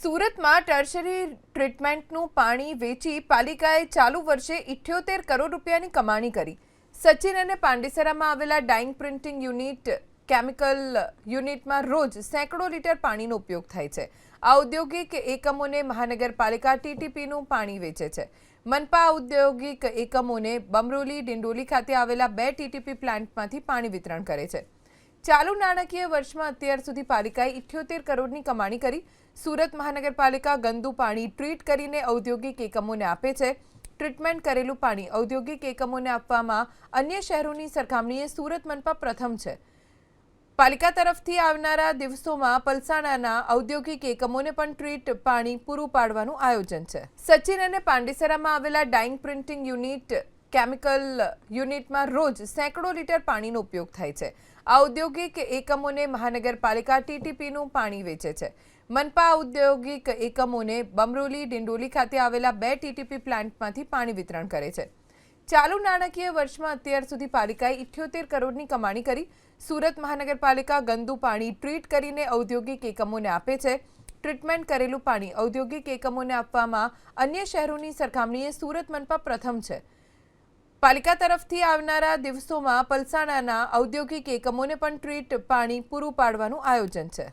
સુરતમાં ટર્શરી ટ્રીટમેન્ટનું પાણી વેચી પાલિકાએ ચાલુ વર્ષે ઇઠ્યોતેર કરોડ રૂપિયાની કમાણી કરી. સચિન અને પાંડેસરામાં આવેલા ડાઇંગ પ્રિન્ટિંગ યુનિટ, કેમિકલ યુનિટમાં રોજ સેંકડો લીટર પાણીનો ઉપયોગ થાય છે. આ ઔદ્યોગિક એકમોને મહાનગરપાલિકા ટીટીપીનું પાણી વેચે છે. મનપા ઔદ્યોગિક એકમોને બમરોલી, ડિંડોલી ખાતે આવેલા બે ટીટીપી પ્લાન્ટમાંથી પાણી વિતરણ કરે છે. ચાલુ નાણાકીય વર્ષમાં અત્યાર સુધી પાલિકાએ ઇઠ્યોતેર કરોડની કમાણી કરી. સુરત મહાનગરપાલિકા ગંદુ પાણી ટ્રીટ કરીને ઔદ્યોગિક એકમોને આપે છે. ટ્રીટમેન્ટ કરેલું પાણી ઔદ્યોગિક એકમોને આપવામાં અન્ય શહેરોની સરખામણીએ સુરત મનપા પ્રથમ છે. પાલિકા તરફથી આવનારા દિવસોમાં પલસાણાના ઔદ્યોગિક એકમોને પણ ટ્રીટ પાણી પૂરું પાડવાનું આયોજન છે. સચિન અને પાંડેસરામાં આવેલા ડાઇંગ પ્રિન્ટિંગ યુનિટ કેમિકલ યુનિટમાં રોજ સેંકડો લીટર પાણીનો ઉપયોગ થાય છે. આ ઔદ્યોગિક એકમોને મહાનગરપાલિકા ટીટીપીનું પાણી વેચે છે. મનપા ઔદ્યોગિક એકમોને બમરોલી, ડિંડોલી ખાતે આવેલા બે ટીટીપી પ્લાન્ટમાંથી પાણી વિતરણ કરે છે. ચાલુ નાણાકીય વર્ષમાં અત્યાર સુધી પાલિકાએ ઇઠ્યોતેર કરોડની કમાણી કરી. સુરત મહાનગરપાલિકા ગંદુ પાણી ટ્રીટ કરીને ઔદ્યોગિક એકમોને આપે છે. ટ્રીટમેન્ટ કરેલું પાણી ઔદ્યોગિક એકમોને આપવામાં અન્ય શહેરોની સરખામણીએ સુરત મનપા પ્રથમ છે. પાલિકા તરફથી આવનારા દિવસોમાં પલસાણાના ઔદ્યોગિક એકમોને પણ ટ્રીટ પાણી પૂરું પાડવાનું આયોજન છે.